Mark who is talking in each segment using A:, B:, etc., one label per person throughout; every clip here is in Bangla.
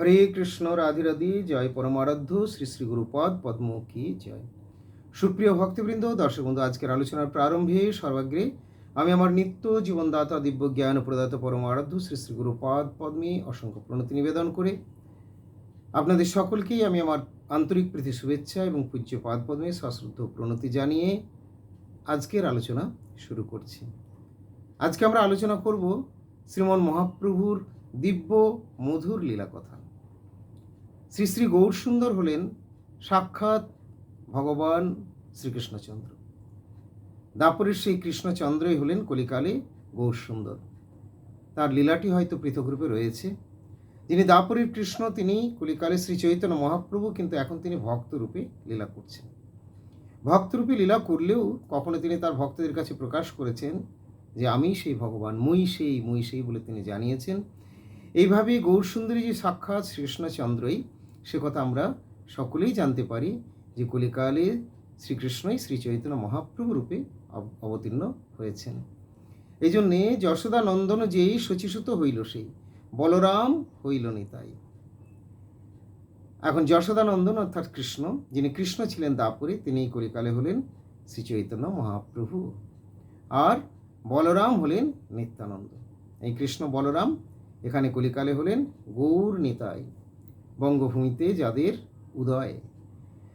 A: হরে কৃষ্ণ, রাধে জয় পরমারাধ্য, শ্রী শ্রী গুরুপদ পদ্ম কি জয়। সুপ্রিয় ভক্তবৃন্দ, দর্শক বন্ধু, আজকের আলোচনার প্রারম্ভে সর্বাগ্রে আমি আমার নিত্য জীবনদাতা, দিব্য জ্ঞান প্রদাতা পরম আরাধ্য শ্রী শ্রী গুরুপদ, পদ্মে অসংখ্য প্রণতি নিবেদন করে আপনাদের সকলকেই আমি আমার আন্তরিক প্রীতি, শুভেচ্ছা এবং পূজ্য পাদ পদ্মে সশ্রদ্ধ প্রণতি জানিয়ে আজকের আলোচনা শুরু করছি। আজকে আমরা আলোচনা করব শ্রীমন মহাপ্রভুর দিব্য মধুর লীলা কথা শ্রী শ্রী গৌরসুন্দর হলেন সাক্ষাৎ ভগবান শ্রীকৃষ্ণচন্দ্র। দাপরের সেই কৃষ্ণচন্দ্রই হলেন কলিকালে গৌরসুন্দর তার লীলাটি হয়তো পৃথক রূপে রয়েছে। যিনি দাপরের কৃষ্ণ, তিনি কলিকালে শ্রী চৈতন্য মহাপ্রভু, কিন্তু এখন তিনি ভক্তরূপে লীলা করছেন। ভক্তরূপে লীলা করলেও কখনো তিনি তার ভক্তদের কাছে প্রকাশ করেছেন যে, আমি সেই ভগবান, মুই সেই মুই সেই বলে তিনি জানিয়েছেন। এইভাবে গৌরসুন্দরী যে সাক্ষাৎ শ্রীকৃষ্ণচন্দ্রই সে কথা আমরা সকলেই জানতে পারি যে কলিকালে শ্রীকৃষ্ণই শ্রী চৈতন্য মহাপ্রভু রূপে অব- অবতীর্ণ হয়েছেন। এই জন্যে যশোদা নন্দন যেই শচীসুত হইল সেই, বলরাম হইল নিতাই এখন যশোদানন্দন অর্থাৎ কৃষ্ণ, যিনি কৃষ্ণ ছিলেন দাপরে তিনি কলিকালে হলেন শ্রী চৈতন্য মহাপ্রভু। আর বলরাম হলেন নিত্যানন্দ। এই কৃষ্ণ বলরাম, এখানে কলিকালে হলেন গৌর নিতাই বঙ্গভূমিতে যাদের উদয়।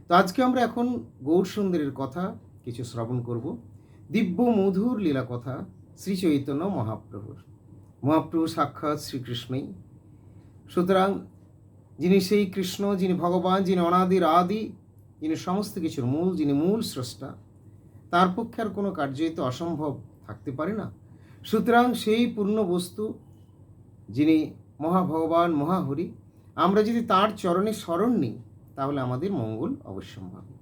A: তো আজকে আমরা এখন গৌর সুন্দরের কথা কিছু শ্রবণ করব। দিব্য মধুর লীলা কথা শ্রী চৈতন্য মহাপ্রভুর। মহাপ্রভু সাক্ষাৎ শ্রীকৃষ্ণই। সুতরাং যিনি সেই কৃষ্ণ, যিনি ভগবান, যিনি অনাদির আদি যিনি সমস্ত কিছুর মূল, যিনি মূল স্রষ্টা, তার পক্ষে আর কোনো কার্যই তো অসম্ভব থাকতে পারে না। সুতরাং সেই পূর্ণ বস্তু যিনি মহাভগবান, মহাহরি আমরা যদি তার চরণে স্মরণ নিই, তাহলে আমাদের মঙ্গল অবশ্যম্ভাবী।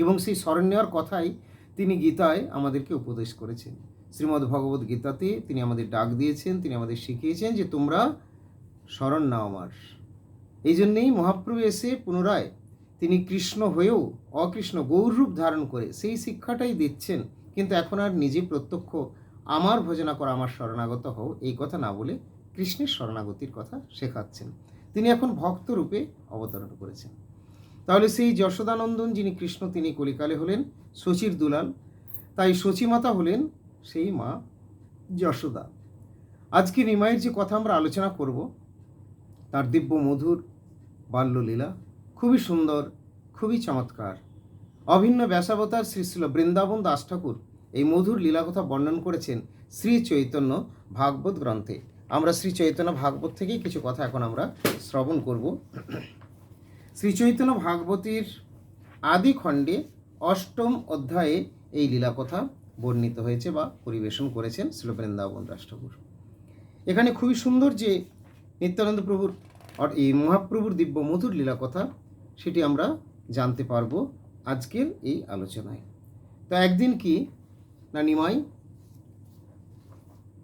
A: এবং সেই স্মরণ নেওয়ার কথাই তিনি গীতায় আমাদেরকে উপদেশ করেছেন। শ্রীমদ্ ভগবত গীতাতে তিনি আমাদের ডাক দিয়েছেন, তিনি আমাদের শিখিয়েছেন যে তোমরা স্মরণ নাও আমার। এই জন্যেই মহাপ্রভু এসে পুনরায় তিনি কৃষ্ণ হয়েও অকৃষ্ণ গৌরূপ ধারণ করে সেই শিক্ষাটাই দিচ্ছেন। কিন্তু এখন আর নিজে প্রত্যক্ষ আমার ভজনা করা, আমার শরণাগত হও, এই কথা না বলে কৃষ্ণের শরণাগতির কথা শেখাচ্ছেন। তিনি এখন ভক্ত রূপে অবতরণ করেছেন। তাহলে সেই যশোদানন্দন যিনি কৃষ্ণ, তিনি কলিকালে হলেন শচীর দুলাল। তাই শচীমাতা হলেন সেই মা যশোদা। আজকে নিমাইয়ের যে কথা আমরা আলোচনা করব, তার দিব্য মধুর বাল্যলীলা খুবই সুন্দর, খুবই চমৎকার। অভিন্ন ব্যাসাবতার শ্রী শ্রীল বৃন্দাবন দাস ঠাকুর এই মধুর লীলা কথা বর্ণন করেছেন শ্রী চৈতন্য ভাগবত গ্রন্থে। আমরা শ্রী চৈতন্য ভাগবত থেকেই কিছু কথা এখন আমরা শ্রবণ করব। শ্রী চৈতন্য ভাগবতীর আদি খণ্ডে অষ্টম অধ্যায়ে এই লীলা কথা বর্ণিত হয়েছে বা পরিবেশন করেছেন শ্রী বৃন্দাবন ঠাকুর এখানে খুবই সুন্দর যে নিত্যানন্দ প্রভুর এই মহাপ্রভুর দিব্য মধুর লীলা কথা সেটি আমরা জানতে পারব আজকের এই আলোচনায়। তো একদিন কি না নিমাই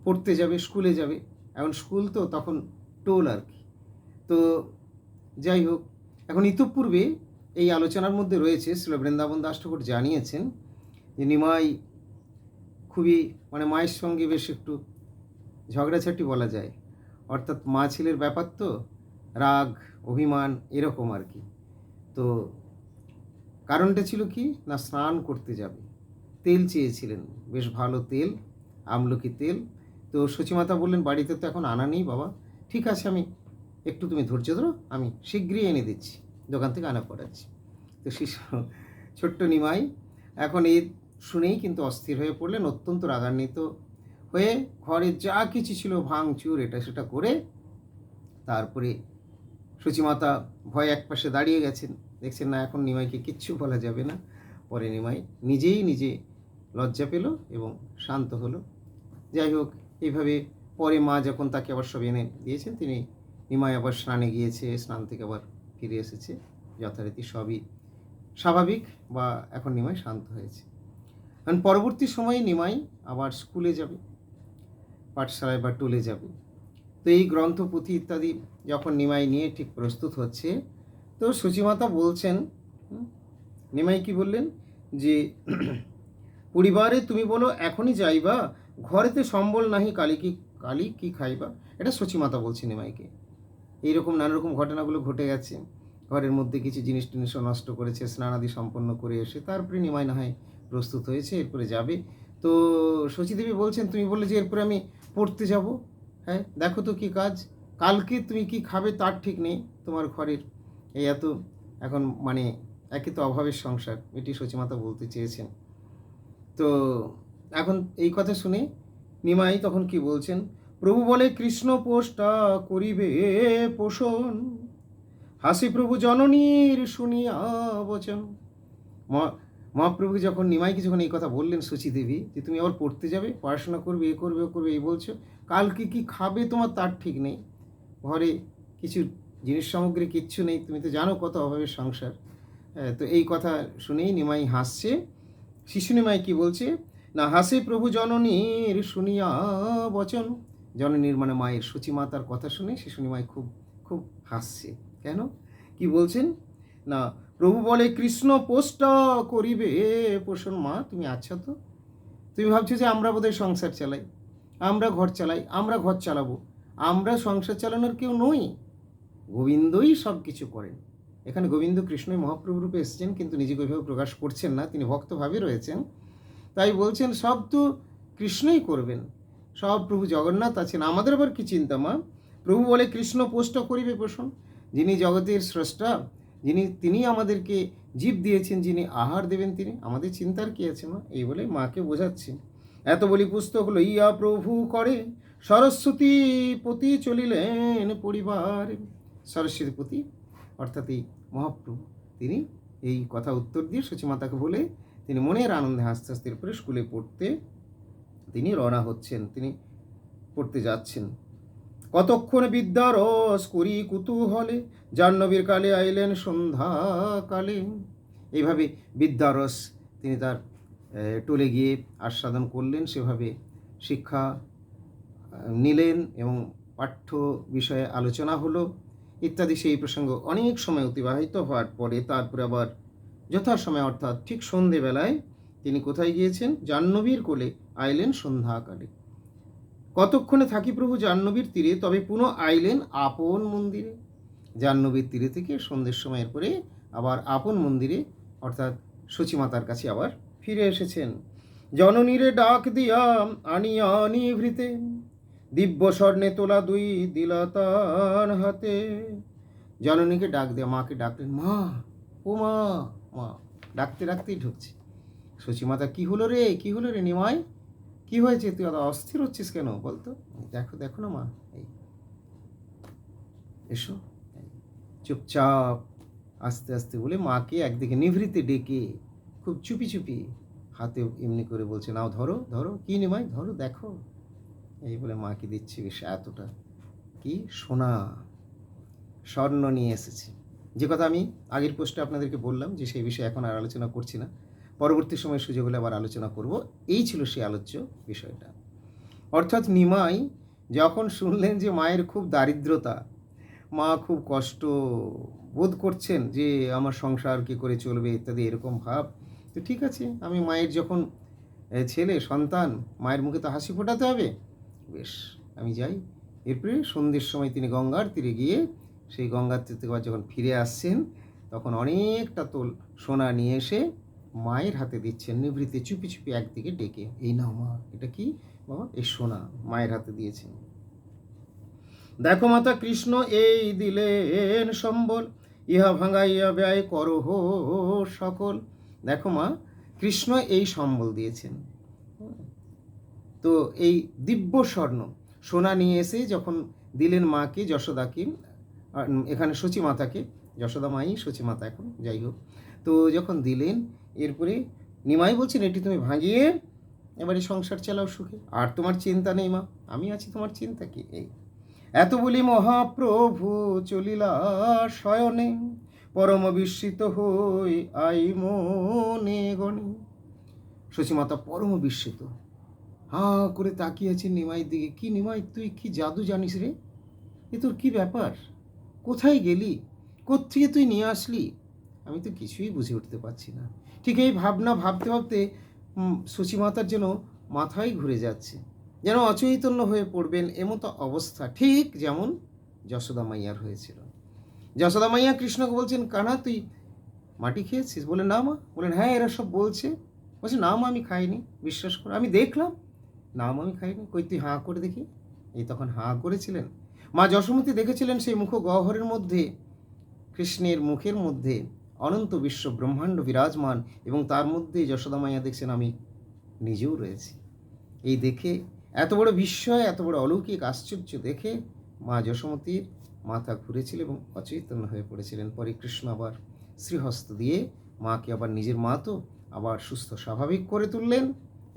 A: পড়তে যাবে, স্কুলে যাবে এখন স্কুল তো, তখন টোল আর কি। তো যাই হোক, এখন ইতপূর্বে এই আলোচনার মধ্যে রয়েছে, শ্রী বৃন্দাবন দাস ঠাকুর জানিয়েছেন যে নিমাই খুবই মানে মায়ের সঙ্গে বেশ একটু ঝগড়াঝাটি বলা যায়। অর্থাৎ মা ছেলের ব্যাপার তো, রাগ, অভিমান এরকম আর কি। তো কারণটা ছিল কি, না স্নান করতে যাবে। তেল চেয়েছিলেন, বেশ ভালো তেল, আমলকি তেল। তো সচিমাতা বললেন, বাড়িতে তো এখন আনা নেই বাবা। ঠিক আছে, আমি একটু তুমি ধৈর্য ধরো, আমি শীঘ্রই এনে দিচ্ছি। দোকান থেকে আনা পড়াচ্ছি। তো শিশু ছোট্ট নিমাই এখন এই শুনেই কিন্তু অস্থির হয়ে পড়লেন, অত্যন্ত রাগান্বিত হয়ে ঘরে যা কিছু ছিল ভাঙচুর, এটা সেটা করে তারপরে সচিমাতা ভয় এক পাশে দাঁড়িয়ে গেছেন। দেখছেন না, এখন নিমাইকে কিচ্ছু বলা যাবে না। পরে নিমাই নিজেই নিজে লজ্জা পেল এবং শান্ত হলো। যাই হোক এইভাবে পরে মা যখন তাকে আবার সব এনে দিয়েছেন, তিনি নিমাই আবার স্নানে গিয়েছে, স্নান থেকে আবার ফিরে এসেছে, যথারীতি সবই স্বাভাবিক বা এখন নিমাই শান্ত হয়েছে। কারণ পরবর্তী সময়ে নিমাই আবার স্কুলে যাবে, পাঠশালায় বা টুলে যাবে। তো এই গ্রন্থ, পুঁথি ইত্যাদি যখন নিমাই নিয়ে ঠিক প্রস্তুত হচ্ছে, তো সুচিমাতা বলছেন নিমাই কি বললেন যে, পরিবারে তুমি বলো এখনই যাইবা ঘরেতে সম্বল নাহি, কালি কি কালি কি খাইবা? এটা সচিমাতা বলছে নিমাইকে এইরকম নানা রকম ঘটনাগুলো ঘটে গেছে। ঘরের মধ্যে কিছু জিনিস টিনিসও নষ্ট করেছে, স্নানাদি সম্পন্ন করে এসে তারপরে নিমাই না হয় প্রস্তুত হয়েছে, এরপরে যাবে। তো শচীদেবী বলছেন, তুমি বললে যে এরপরে আমি পড়তে যাব। হ্যাঁ দেখো তো কি কাজ। কালকে তুমি কি খাবে তার ঠিক নেই, তোমার ঘরের। এই এত এখন মানে একে তো অভাবের সংসার। এটি সচিমাতা বলতে চেয়েছেন। তো এখন এই কথা শুনে নিমাই তখন কি বলছেন? প্রভু বলে, কৃষ্ণ পোষ্টা করিবে পোষণ। হাসি প্রভু জননীর শুনিয়া বচন। মহা- মহাপ্রভু যখন নিমাইকে যখন এই কথা বললেন দেবী, যে তুমি আবার পড়তে যাবে, পড়াশোনা করবে, এ করবে, ও করবে, এই বলছো, কালকে কি খাবে তোমার তার ঠিক নেই। ঘরে কিছু জিনিস সামগ্রী কিচ্ছু নেই, তুমি তো জানো কত অভাবের সংসার। তো এই কথা শুনেই নিমাই হাসছে। শিশু নিমাই কি বলছে? না হাসে প্রভু জননীর শুনিয়া বচন। জননীর মানে মায়ের সচিমাতার কথা শুনে শিশু মায় খুব খুব হাসছে। কেন? কি বলছেন? না, প্রভু বলে, কৃষ্ণ পোষ্ট করিবে পোষণ মা, তুমি আচ্ছা তো? তুমি ভাবছ যে আমরা বোধহয় সংসার চালাই, আমরা ঘর চালাই, আমরা ঘর চালাবো, আমরা সংসার চালানোর কেউ নই। গোবিন্দই সব কিছু করেন। এখানে গোবিন্দ কৃষ্ণই মহাপ্রভু রূপে এসেছেন, কিন্তু নিজেকে ওইভাবে প্রকাশ করছেন না। তিনি ভক্তভাবে রয়েছেন। তাই বলছেন, সব তো কৃষ্ণই করবেন। সব প্রভু জগন্নাথ আছেন। আমাদের আবার কি চিন্তা মা? প্রভু বলে, কৃষ্ণ পোষ্ট করিবে পোষণ। যিনি জগতের স্রষ্টা, যিনি, তিনি আমাদেরকে জীব দিয়েছেন, যিনি আহার দেবেন তিনি। আমাদের চিন্তার কি আছে মা? এই বলে মাকে বোঝাচ্ছেন এত বলি পুস্তক হলো লইয়া প্রভু করে, সরস্বতী পতি চলিলেন পরিবার। সরস্বতী পতি, অর্থাৎ এই মহাপ্রভু, তিনি এই কথা উত্তর দিয়ে সচিমাতাকে বলে তিনি মনের আনন্দে হাসতে হাসতে এরপরে স্কুলে পড়তে তিনি রওনা হচ্ছেন, তিনি পড়তে যাচ্ছেন। কতক্ষণ বিদ্যা রস করি কুতূহলে, জাহ্নবীর কালে আইলেন সন্ধ্যা সন্ধ্যাকালে এইভাবে বিদ্যারস তিনি তার টলে গিয়ে আস্বাদন করলেন, সেভাবে শিক্ষা নিলেন এবং পাঠ্য বিষয়ে আলোচনা হলো। ইত্যাদি সেই প্রসঙ্গ অনেক সময় অতিবাহিত হওয়ার পরে তারপরে আবার যথাসময়, অর্থাৎ ঠিক সন্ধেবেলায় তিনি কোথায় গিয়েছেন? জাহ্নবীর কোলে আইলেন সন্ধ্যাকালে। কতক্ষণে থাকি প্রভু জাহ্নবীর তীরে? তবে পুনঃ আইলেন আপন মন্দিরে। জাহ্নবীর তীরে থেকে সন্ধ্যের সময়ের পরে আবার আপন মন্দিরে, অর্থাৎ সচিমাতার কাছে আবার ফিরে এসেছেন। জননীরে ডাক দিয়া আনিয়া নিভৃতে দিব্য স্বর্ণে তোলা দুই দিলা তার হাতে। জননীকে ডাক দেয়া মাকে ডাকলেন, মা, ও মা মা, ডাকতে ডাকতেই ঢুকছে। সচিমাতা কি হলো রে? কি হলো রে নিমাই কি হয়েছে? তুই অত অস্থির হচ্ছিস কেন? বলতো। দেখো দেখো না মা, এই, এসো চুপচাপ, আস্তে আস্তে বলে মাকে একদিকে নিভৃতে ডেকে খুব চুপি চুপি হাতে এমনি করে বলছে, নাও, ধরো ধরো। কি নিমাই ধরো, দেখো। এই বলে মাকে দিচ্ছে বেশ এতটা। কি? সোনা। স্বর্ণ নিয়ে এসেছে। যে কথা আমি আগের পোস্টে আপনাদেরকে বললাম যে সেই বিষয়ে এখন আর আলোচনা করছি না। পরবর্তী সময় সুযোগ হলে আবার আলোচনা করব। এই ছিল সেই আলোচ্য বিষয়টা। অর্থাৎ নিমাই যখন শুনলেন যে মায়ের খুব দারিদ্রতা, মা খুব কষ্ট বোধ করছেন যে আমার সংসার কী করে চলবে ইত্যাদি এরকম ভাব, তো ঠিক আছে, আমি মায়ের যখন ছেলে, সন্তান, মায়ের মুখে তো হাসি ফোটাতে হবে। বেশ, আমি যাই। এরপরে সন্ধ্যের সময় তিনি গঙ্গার তীরে গিয়ে সেই গঙ্গার তীর থেকে আবার যখন ফিরে আসছেন, তখন অনেকটা তোল সোনা নিয়ে এসে মায়ের হাতে দিচ্ছেন নিভৃতে চুপি চুপি একদিকে ডেকে, এই নাও মা, এটা কি? বাবা, এই সোনা। মায়ের হাতে দিয়েছেন দেখো মাতা কৃষ্ণ, এই দিলেন সম্বল, ইহা ভাঙাইয়া ব্যয় করহ সকল। দেখো মা, কৃষ্ণ এই সম্বল দিয়েছেন। তো এই দিব্য স্বর্ণ, সোনা নিয়ে এসে যখন দিলেন মাকে, যশোদাকে এখানে সচী মাতাকে, যশোদা মাই সচী মাতা এখন, যাই হোক। তো যখন দিলেন, এরপরে নিমাই বলছেন, এটি তুমি ভাঙিয়ে এবারে সংসার চালাও সুখে। আর তোমার চিন্তা নেই মা, আমি আছি, তোমার চিন্তা কি এই? এত বলি মহাপ্রভু চলিলা শয়নে, পরম বিস্মিত হই আই মনে গণে সচিমাতা পরম বিস্মিত। হা করে তাকিয়ে আছে নিমাইয়ের দিকে। কি নিমাই, তুই কি জাদু জানিস রে? এ তোর কি ব্যাপার? কোথায় গেলি? কোত্থেকে তুই নিয়ে আসলি? আমি তো কিছুই বুঝে উঠতে পারছি না। ঠিক এই ভাবনা ভাবতে ভাবতে উম, যেন মাথায় ঘুরে যাচ্ছে। যেন অচৈতন্য হয়ে পড়বেন এমতো অবস্থা। ঠিক যেমন যশোদা মাইয়ার হয়েছিল। যশোদা মাইয়া কৃষ্ণকে বলছেন কানা তুই মাটি খেয়েছিস? বলে না মা। বলেন হ্যাঁ এরা সব বলছে। বলছে না মা আমি খাইনি। বিশ্বাস করে। আমি দেখলাম না মা আমি খাইনি। কই তুই হাঁ করে দেখি? এই তখন হাঁ করেছিলেন? মা যশোমতী দেখেছিলেন সেই মুখ গহ্বরের মধ্যে, কৃষ্ণের মুখের মধ্যে অনন্ত বিশ্ব ব্রহ্মাণ্ড বিরাজমান এবং তার মধ্যে যশোদা মাইয়া দেখছেন, আমি নিজেও রয়েছি। এই দেখে এত বড় বিস্ময়, এত বড় অলৌকিক আশ্চর্য দেখে মা যশোমতীর মাথা ঘুরেছিল এবং অচৈতন্য হয়ে পড়েছিলেন। পরে কৃষ্ণ আবার শ্রীহস্ত দিয়ে মাকে আবার নিজের মা তো আবার সুস্থ, স্বাভাবিক করে তুললেন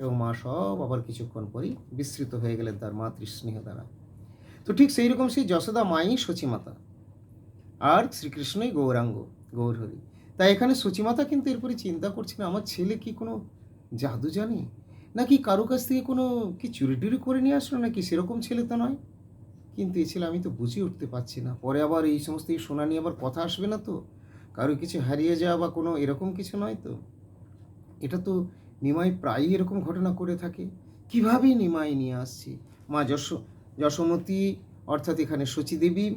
A: এবং মা সব আবার কিছুক্ষণ পরেই বিস্তৃত হয়ে গেলেন তার মাতৃস্নেহ দ্বারা। তো ঠিক সেই রকম সেই যশোদা মাই সচিমাতা আর শ্রীকৃষ্ণই গৌরাঙ্গ গৌরহরি তাই এখানে সচিমাতা কিন্তু এরপরে চিন্তা করছেন আমার ছেলে কি কোনো জাদু জানে? নাকি কারও কাছ থেকে কোনো কি চুরি টুরি করে নিয়ে আসলো নাকি সেরকম ছেলে তো নয়? কিন্তু এই ছেলে আমি তো বুঝে উঠতে পারছি না। পরে আবার এই সমস্ত এই শোনা নিয়ে আবার কথা আসবে না তো? কারও কিছু হারিয়ে যাওয়া বা কোনো এরকম কিছু নয় তো? এটা তো নিমাই প্রায়ই এরকম ঘটনা করে থাকে। কীভাবে নিমাই নিয়ে আসছে? মা যশ যশোমতী, অর্থাৎ এখানে শচীদেবী,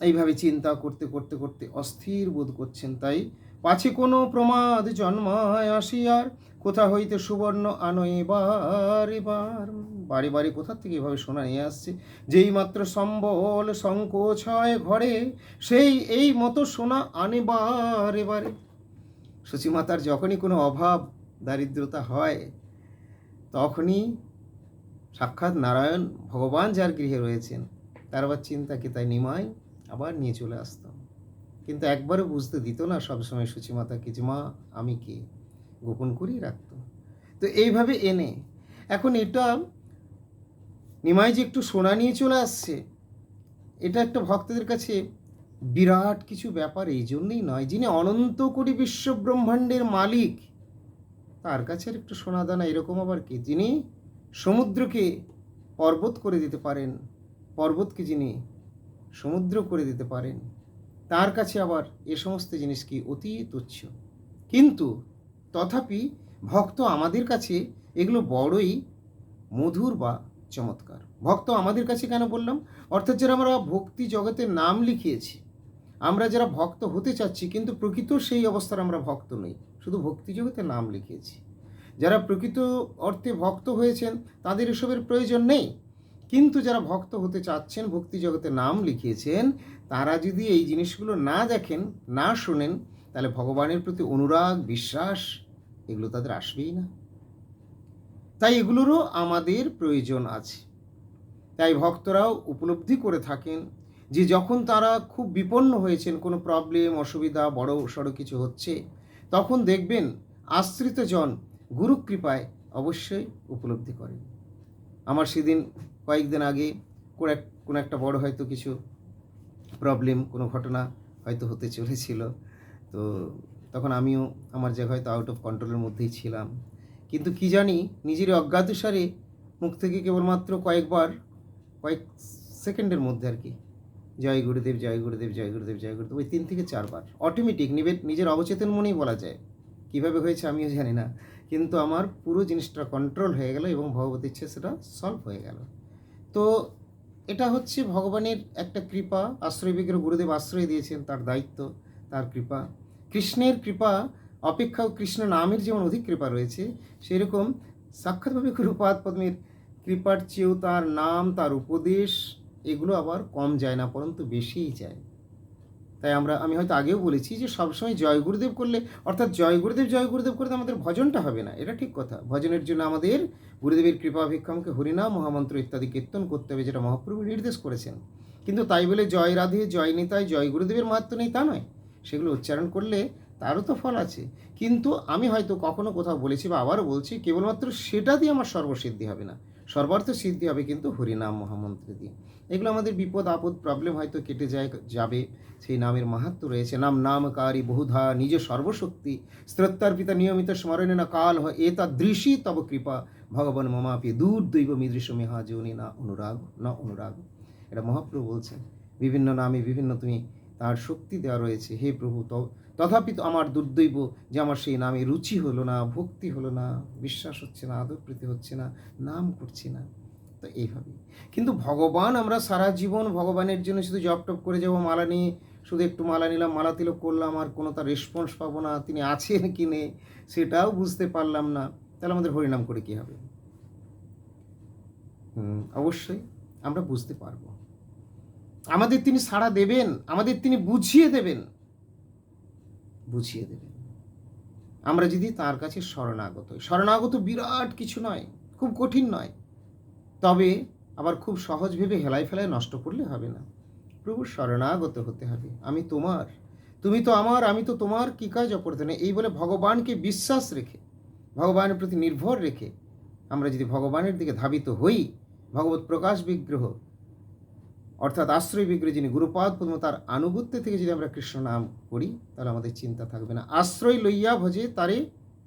A: এইভাবে চিন্তা করতে করতে করতে অস্থির বোধ করছেন। তাই পাছে কোনো প্রমাদ জন্মায় আসিয়ার, কোথা হইতে সুবর্ণ আনো এবার এবার। বারে বারে কোথা থেকে এভাবে শোনা নিয়ে আসছে? যেই মাত্র সম্বল সংকোচ হয় ঘরে, সেই, এই মতো সোনা আনেবার এবারে। সচিমাতার যখনই কোনো অভাব, দারিদ্রতা হয়, তখনই সাক্ষাৎ নারায়ণ ভগবান যার গৃহে রয়েছেন, তার আবার চিন্তাকে তাই নিমাই আবার নিয়ে চলে আসতাম কিন্তু একবারও বুঝতে দিত না সবসময় সূচিমাতাকে যে মা, আমি কে? গোপন করেই রাখত। তো এইভাবে এনে এখন এটা নিমাই যে একটু সোনা নিয়ে চলে আসছে, এটা একটা ভক্তদের কাছে বিরাট কিছু ব্যাপার, এই জন্যই নয়। যিনি অনন্ত কোটি বিশ্ব ব্রহ্মাণ্ডের মালিক, তার কাছে একটু সোনা দানা এরকম আবার কি? যিনি সমুদ্রকে পর্বত করে দিতে পারেন, পর্বতকে যিনি সমুদ্র করে দিতে পারেন, তার কাছে আবার এ সমস্ত জিনিস কি অতি তুচ্ছ। কিন্তু তথাপি ভক্ত আমাদের কাছে এগুলো বড়ই মধুর বা চমৎকার। ভক্ত আমাদের কাছে কেন বললাম? অর্থাৎ যারা আমরা ভক্তি জগতের নাম লিখিয়েছি, আমরা যারা ভক্ত হতে চাচ্ছি, কিন্তু প্রকৃত সেই অবস্থার আমরা ভক্ত নই, শুধু ভক্তি জগতে নাম লিখিয়েছি। যারা প্রকৃত অর্থে ভক্ত হয়েছেন, তাদের এসবের প্রয়োজন নেই। কিন্তু যারা ভক্ত হতে চাচ্ছেন, ভক্তি জগতে নাম লিখিয়েছেন, তারা যদি এই জিনিসগুলো না দেখেন, না শোনেন, তাহলে ভগবানের প্রতি অনুরাগ, বিশ্বাস, এগুলো তাদের আসবেই না। তাই এগুলোরও আমাদের প্রয়োজন আছে। তাই ভক্তরাও উপলব্ধি করে থাকেন যে যখন তারা খুব বিপন্ন হয়েছেন, কোনো প্রবলেম অসুবিধা, বড় সড়ো কিছু হচ্ছে, তখন দেখবেন আশ্রিত জন গুরু কৃপায় অবশ্যই উপলব্ধি করেন। আমার সেদিন কয়েকদিন আগে কোনো এক, কোনো একটা বড় হয়তো কিছু প্রবলেম কোনো ঘটনা হয়তো হতে চলেছিল। তো তখন আমিও আমার জায়গায় হয়তো আউট অফ কন্ট্রোলের মধ্যেই ছিলাম। কিন্তু কি জানি নিজের অজ্ঞাতসারে মুখ থেকে কেবলমাত্র কয়েকবার, কয়েক সেকেন্ডের মধ্যে আর কি, জয় গুরুদেব জয় গুরুদেব জয় গুরুদেব জয় গুরুদেব, ওই তিন থেকে চারবার। অটোমেটিক নিজের অবচেতন মনেই বলা যায়। কীভাবে হয়েছে আমিও জানি না। কিন্তু আমার পুরো জিনিসটা কন্ট্রোল হয়ে গেল এবং ভগবত ইচ্ছে সেটা সলভ হয়ে গেল। তো এটা হচ্ছে ভগবানের একটা কৃপা, আশ্রয় বিগ্রহ, গুরুদেব আশ্রয় দিয়েছেন, তার দায়িত্ব, তার কৃপা। কৃষ্ণের কৃপা অপেক্ষাও কৃষ্ণ নামের যেমন অধিক কৃপা রয়েছে, সেরকম সাক্ষাৎভাবে গুরুপাদ পদ্মের কৃপার চেয়েও তার নাম, তার উপদেশ, এগুলো আবার কম যায় না, পরন্তু বেশিই যায়। তাই আমরা, আমি হয়তো আগেও বলেছি যে সবসময় জয় গুরুদেব করলে, অর্থাৎ জয় গুরুদেব জয় গুরুদেব করতে আমাদের ভজনটা হবে না, এটা ঠিক কথা। ভজনের জন্য আমাদের গুরুদেবের কৃপা ভিক্ষামকে হরিনাম, মহামন্ত্র ইত্যাদি কীর্তন করতে হবে, যেটা মহাপ্রভু নির্দেশ করেছেন। কিন্তু তাই বলে জয় রাধে, জয় নিতাই, জয় গুরুদেবের মাহাত্ম নেই তা নয়। সেগুলো উচ্চারণ করলে তারও তো ফল আছে। কিন্তু আমি হয়তো কখনো কোথাও বলেছি বা আবারও বলছি, কেবলমাত্র সেটা দিয়ে আমার সর্বসিদ্ধি হবে না। সর্বার্থ সিদ্ধি হবে কিন্তু হরিনাম, মহামন্ত্র দিয়ে। এগুলো আমাদের বিপদ, আপদ প্রবলেম হয়তো কেটে যায়, যাবে। সেই নামের মাহাত্ম রয়েছে। নাম নামকারী বহুধা, নিজ সর্বশক্তি স্ত্রত্তার পিতা নিয়মিত স্মরণে না কাল হয় এ দৃশি তব কৃপা। ভগবান মমাপি দূর দৈব মিদৃশ মেহা যৌনি না অনুরাগ না অনুরাগ। এটা মহাপ্রভু বলছেন। বিভিন্ন নামে বিভিন্ন তুমি তার শক্তি দেওয়া রয়েছে। হে প্রভু তো তথাপি আমার দুর্দৈব যে আমার সেই নামে রুচি হলো না, ভক্তি হলো না, বিশ্বাস হচ্ছে না, আদর প্রীতি হচ্ছে না, নাম করছি না। তো এইভাবে কিন্তু ভগবান আমরা সারা জীবন ভগবানের জন্য শুধু জপ টপ করে যাব, মালা নিয়ে শুধু একটু মালা নিলাম, মালা তিলক করলাম, আর কোনো তার রেসপন্স পাবো না, তিনি আছেন কি নেই, সেটাও বুঝতে পারলাম না। তাহলে আমাদের হরিনাম করে কি হবে? অবশ্যই আমরা বুঝতে পারব। আমাদের তিনি সাড়া দেবেন, আমাদের তিনি বুঝিয়ে দেবেন। বুঝিয়ে দেবেন। আমরা যদি তার কাছে শরণাগত শরণাগত বিরাট কিছু নয়, খুব কঠিন নয়। তবে আবার খুব সহজ ভেবে হেলাই ফেলায় নষ্ট করলে হবে না। প্রভু শরণাগত হতে হবে। আমি তোমার, তুমি তো আমার, আমি তো তোমার কি কাজ অপরতনে এই বলে ভগবানকে বিশ্বাস রেখে, ভগবানের প্রতি নির্ভর রেখে আমরা যদি ভগবানের দিকে ধাবিত হই, ভগবত প্রকাশ বিগ্রহ, অর্থাৎ আশ্রয় বিগ্রহ যিনি গুরুপাদ পদ্ম, তার আনুগত্য থেকে যদি আমরা কৃষ্ণ নাম করি, তাহলে আমাদের চিন্তা থাকবে না। আশ্রয় লইয়া ভজে, তারে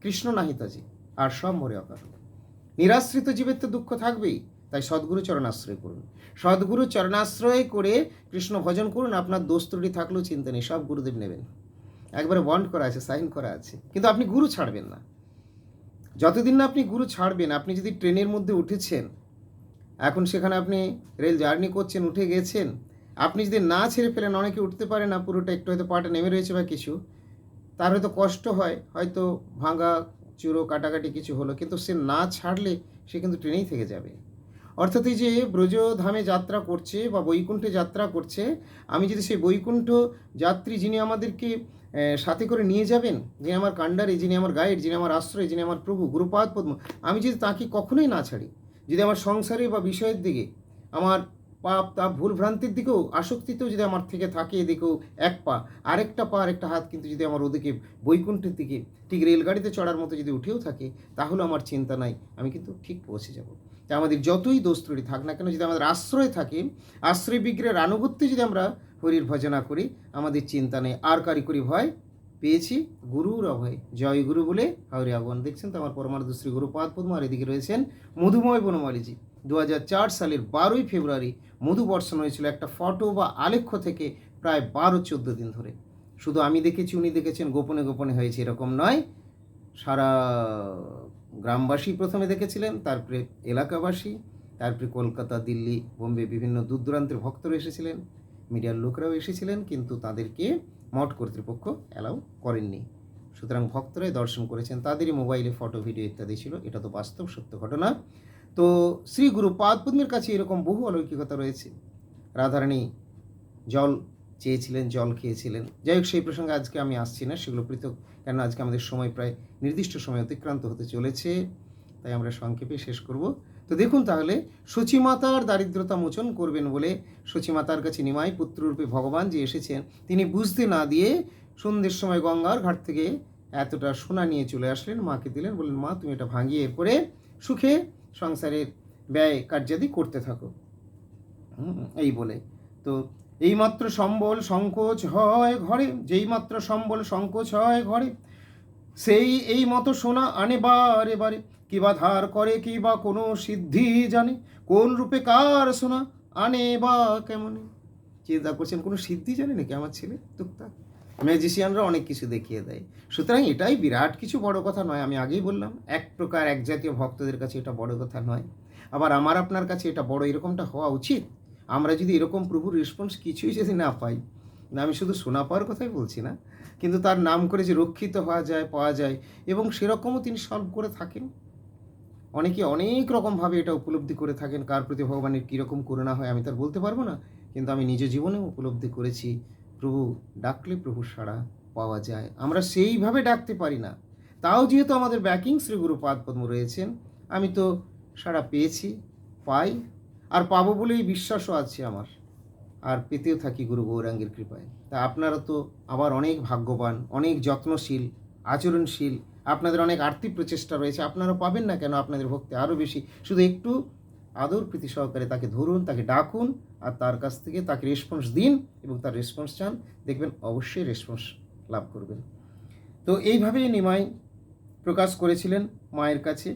A: কৃষ্ণ নাহিতাজি আর সব মরে অকারণ। নিরাশ্রিত জীবের তো দুঃখ থাকবেই। তাই সদ্গুরু চরণাশ্রয় করুন। সদ্গুরু চরণাশ্রয় করে কৃষ্ণ ভজন করুন, আপনার দোষ ত্রুটি থাকলেও চিন্তা নেই, সব গুরুদেব নেবেন। একবারে বন্ড করা আছে সাইন করা আছে। কিন্তু আপনি গুরু ছাড়বেন না। যতদিন না আপনি গুরু ছাড়বেন, আপনি যদি ট্রেনের মধ্যে উঠেছেন, এখন সেখানে আপনি রেল জার্নি করছেন, উঠে গেছেন, আপনি যদি না ছেড়ে ফেলেন, অনেকে উঠতে পারে না, পুরোটা একটু হয়তো পাটা নেমে রয়েছে বা কিছু। তার হয়তো কষ্ট হয়, হয়তো ভাঙা, চুরো, কাটাকাটি কিছু হলো, কিন্তু সে না ছাড়লে সে কিন্তু ট্রেনেই থেকে যাবে। অর্থাৎ এই যে ব্রজধামে যাত্রা করছে বা বৈকুণ্ঠে যাত্রা করছে, আমি যদি সেই বৈকুণ্ঠ যাত্রী যিনি আমাদেরকে সাথে করে নিয়ে যাবেন, যিনি আমার কাণ্ডারে, যিনি আমার গাইড, যিনি আমার আশ্রয়, যিনি আমার প্রভু, গুরুপাদ পদ্ম, আমি যদি তাকে কখনোই না ছাড়ি, যদি আমার সংসারে বা বিষয়ের দিকে আমার পাপ তাপ ভুল ভ্রান্তির দিকেও, আসক্তিতেও যদি আমার থেকে থাকে এদিকেও এক পা, আরেকটা পা, আরেকটা হাত কিন্তু যদি আমার ওদিকে বৈকুণ্ঠের দিকে ঠিক রেলগাড়িতে চড়ার মতো যদি উঠেও থাকে, তাহলে আমার চিন্তা নাই, আমি কিন্তু ঠিক পৌঁছে যাব। তাই আমাদের যতই দোষ ত্রুটি থাক না কেন, যদি আমাদের আশ্রয় থাকে আশ্রয় বিগ্রহের আনুগত্যে যদি আমরা হরির ভজনা করি, আমাদের চিন্তা নেই। আর কারি করি ভয় পেয়েছি, গুরুর অভয়। জয় গুরু বলে হাওড়ে আগমন দেখছেন তো আমার পরমার্ধ শ্রী গুরুপাদ পদ্ম আর এদিকে রয়েছেন মধুময় বনমালীজি। দু হাজার চার সালের বারোই ফেব্রুয়ারি মধু বর্ষণ হয়েছিল একটা ফটো বা আলেখ্য থেকে প্রায় বারো, চোদ্দ দিন ধরে। শুধু আমি দেখেছি, উনি দেখেছেন, গোপনে গোপনে হয়েছে, এরকম নয়। সারা গ্রামবাসী প্রথমে দেখেছিলেন, তারপরে এলাকাবাসী, তারপরে কলকাতা, দিল্লি, বোম্বে বিভিন্ন দূর দূরান্তের ভক্তরা এসেছিলেন, মিডিয়ার লোকরাও এসেছিলেন, কিন্তু তাদেরকে মঠ কর্তৃপক্ষ অ্যালাউ করেননি। সুতরাং ভক্তরাই দর্শন করেছেন, তাদেরই মোবাইলে ফটো, ভিডিও ইত্যাদি ছিল, এটা তো বাস্তব সত্য ঘটনা। তো শ্রী গুরু পাদপদ্মের কাছে এরকম বহু অলৌকিকতা রয়েছে। রাধারানী জল চেয়েছিলেন, জল খেয়েছিলেন। যাই হোক, সেই প্রসঙ্গে আজকে আমি আসছি না, সেগুলো পৃথক কেন আজকে আমাদের সময় প্রায় নির্দিষ্ট সময় অতিক্রান্ত হতে চলেছে, তাই আমরা সংক্ষেপে শেষ করব। তো দেখুন তাহলে সচিমাতার দারিদ্রতা মোচন করবেন বলে সচিমাতার কাছে নিমাই পুত্ররূপে ভগবান যে এসেছেন, তিনি বুঝতে না দিয়ে সন্ধ্যের সময় গঙ্গার ঘাট থেকে এতটা সোনা নিয়ে চলে আসলেন, মাকে দিলেন, বললেন, মা, তুমি এটা ভাঙিয়ে এরপরে সুখে সংসারের ব্যয় কার্যাদি করতে থাকো। এই বলে। তো এইমাত্র সম্বল সংকোচ হয় ঘরে যেই মাত্র সম্বল সংকোচ হয় ঘরে, সেই এই মতো সোনা আনে বারে বারে কিবা ধার করে কিবা কোনো সিদ্ধি জানে, কোন রূপে কার সোনা আনে বা কেমনে? চিন্তা করছেন, কোনো সিদ্ধি জানে নাকি আমার ছেলে? টুকটাক। ম্যাজিশিয়ানরা অনেক কিছু দেখিয়ে দেয়। সুতরাং এটাই বিরাট কিছু বড় কথা নয়, আমি আগেই বললাম, এক প্রকার এক জাতীয় ভক্তদের কাছে এটা বড় কথা নয়। আবার আমার আপনার কাছে এটা বড় এরকমটা হওয়া উচিত? আমরা যদি এরকম প্রভুর রেসপন্স কিছুই যদি না পাই, না, আমি শুধু শোনা পাওয়ার কথাই বলছি না, কিন্তু তার নাম করে যে রক্ষিত হওয়া যায়, পাওয়া যায়, এবং সেরকমও তিনি সলভ করে থাকেন। অনেকে অনেক রকমভাবে এটা উপলব্ধি করে থাকেন, কার প্রতি ভগবানের কীরকম করুণা হয় আমি তার বলতে পারব না, কিন্তু আমি নিজ জীবনেও উপলব্ধি করেছি প্রভু, ডাকলে প্রভু সাড়া পাওয়া যায়। আমরা সেইভাবে ডাকতে পারি না। তাও যেহেতু আমাদের ব্যাকিং শ্রী গুরু পাদপদ্ম রয়েছেন, আমি তো সাড়া পেয়েছি, পাই, আর পাবো বলেই বিশ্বাসও আছে আমার। আর পেতেও থাকি গুরু গৌরাঙ্গের কৃপায়। তা আপনারা তো আবার অনেক ভাগ্যবান, অনেক যত্নশীল, আচরণশীল, আপনাদের অনেক আর্থিক প্রচেষ্টা রয়েছে, আপনারা পাবেন না কেন আপনাদের ভক্তি আরও বেশি। শুধু একটু আদর, প্রীতি সহকারে তাকে ধরুন, তাকে ডাকুন আর তার কাছ থেকে তাকে রেসপন্স দিন এবং তার রেসপন্স চান। দেখবেন অবশ্যই রেসপন্স লাভ করবেন। তো এইভাবেই নিমাই প্রকাশ করেছিলেন মায়ের কাছে।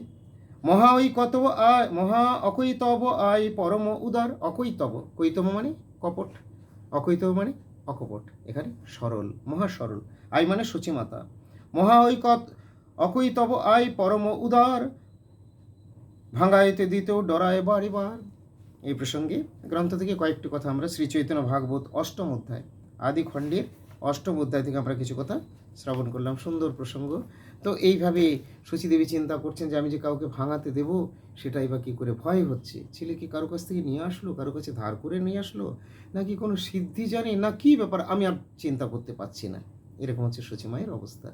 A: মহা ওই কত আয়, মহা অকৈতব আয়, পরম উদার অকৈতব কৈতব মানে? কপট। অকৈতব মানে? অকপট। এখানে সরল, মহা সরল। আই মানে সূচিমাতা। মহা ওই কত অকৈতব আয়, পরম উদার ভাঙাইতে দিত ডরায় বাড়িবার এই প্রসঙ্গে গ্রন্থ থেকে কয়েকটি কথা আমরা শ্রী চৈতন্য ভাগবত অষ্টম অধ্যায়, আদি খণ্ডের অষ্টম অধ্যায় থেকে আমরা কিছু কথা শ্রবণ করলাম। সুন্দর প্রসঙ্গ। তো এইভাবে শশীদেবী চিন্তা করছেন যে আমি যে কাউকে ভাঙাতে দেব, সেটাই বা কী করে ভয় হচ্ছে? ছেলে কি কারও কাছ থেকে নিয়ে আসলো? কারও কাছে ধার করে নিয়ে আসলো? নাকি কোনো সিদ্ধি জানে? না কি ব্যাপার? আমি আর চিন্তা করতে পারছি না। এরকম হচ্ছে সচিমায়ের অবস্থা।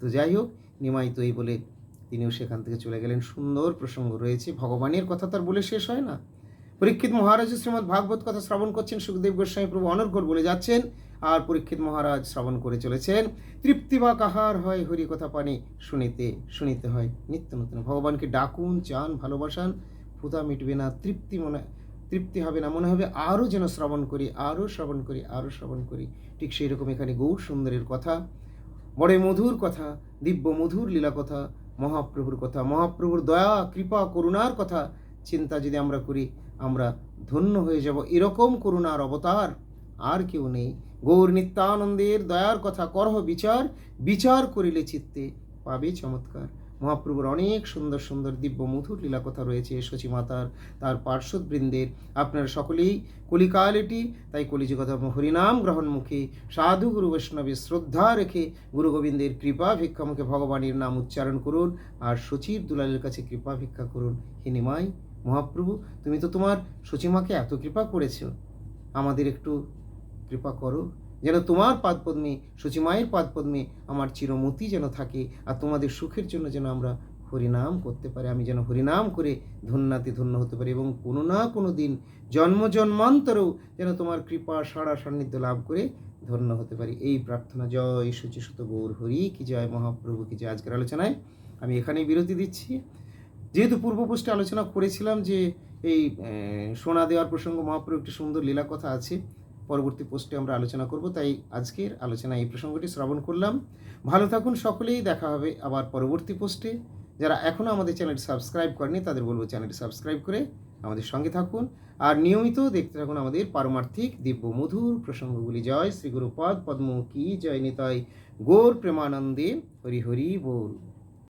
A: তো যাই হোক, নিমাই তো এই বলে তিনিও সেখান থেকে চলে গেলেন। সুন্দর প্রসঙ্গ রয়েছে। ভগবানের কথা তার বলে শেষ হয় না। পরীক্ষিত মহারাজ শ্রীমৎ ভাগবত কথা শ্রবণ করছেন, সুখদেব গোস্বামী প্রভু অনর্গর বলে যাচ্ছেন, আর পরীক্ষিত মহারাজ শ্রবণ করে চলেছেন। তৃপ্তি বা কাহার হয় হরি কথা পানি, শুনিতে শুনিতে হয় নিত্য নতুন। ভগবানকে ডাকুন, চান, ভালোবাসান, ক্ষুধা মিটবে না, তৃপ্তি মনে, তৃপ্তি হবে না, মনে হবে আরও যেন শ্রবণ করি, আরও শ্রবণ করি, আরও শ্রবণ করি। ঠিক সেই রকম এখানে গৌর সুন্দরের কথা বড় মধুর কথা, দিব্য মধুর লীলা কথা মহাপ্রভুর কথা, মহাপ্রভুর দয়া, কৃপা, করুণার কথা চিন্তা যদি আমরা করি, আমরা ধন্য হয়ে যাব। এরকম করুণার অবতার আর কেউ নেই। গৌর নিত্যানন্দের দয়ার কথা, করহ বিচার বিচার করিলে চিত্তে পাবে চমৎকার। মহাপ্রভুর অনেক সুন্দর সুন্দর দিব্য মধুর লীলা কথা রয়েছে, শচী মাতার, তার পার্শ্ববৃন্দের আপনারা সকলেই কলিকাল এটি তাই কলিযুগধর্ম হরিনাম গ্রহণ মুখে সাধু গুরু বৈষ্ণবের শ্রদ্ধা রেখে গুরু গোবিন্দের কৃপা ভিক্ষা মুখে ভগবানের নাম উচ্চারণ করুন আর সচির দুলালের কাছে কৃপা ভিক্ষা করুন। হে মহাপ্রভু, তুমি তো তোমার সচিমাকে এত কৃপা করেছ। আমাদের একটু কৃপা করো। যেন তোমার পাদপদ্মে সচিমায়ের পাদপদ্মে আমার চিরমতি যেন থাকে আর তোমাদের সুখের জন্য যেন আমরা হরিনাম করতে পারি। আমি যেন হরিনাম করে ধন্যাতে ধন্য হতে পারি এবং কোনো না কোনো দিন জন্ম জন্মান্তরেও যেন তোমার কৃপা, সাড়া, সান্নিধ্য লাভ করে ধন্য হতে পারি। এই প্রার্থনা জয় সুচিসুত গৌর হরি কি জয় মহাপ্রভু কি জয় আজকের আলোচনায় আমি এখানেই বিরতি দিচ্ছি। যেহেতু পূর্বপোস্টে আলোচনা করেছিলাম যে এই সোনা দেওয়ার প্রসঙ্গ মহাপ্রভু একটি সুন্দর লীলা কথা আছে পরবর্তী পোস্টে আমরা আলোচনা করব। তাই আজকের আলোচনা এই প্রসঙ্গটি শ্রবণ করলাম। ভালো থাকুন সকলেই। দেখা হবে আবার পরবর্তী পোস্টে। যারা এখনও আমাদের চ্যানেলটি সাবস্ক্রাইব করেনি তাদের বলব চ্যানেলটি সাবস্ক্রাইব করে আমাদের সঙ্গে থাকুন। আর নিয়মিত দেখতে থাকুন আমাদের পারমার্থিক দিব্য মধুর প্রসঙ্গগুলি। জয় শ্রী গুরুপদ পদ্ম কি জয় নিতাই গোর প্রেমানন্দে। হরি হরি বল।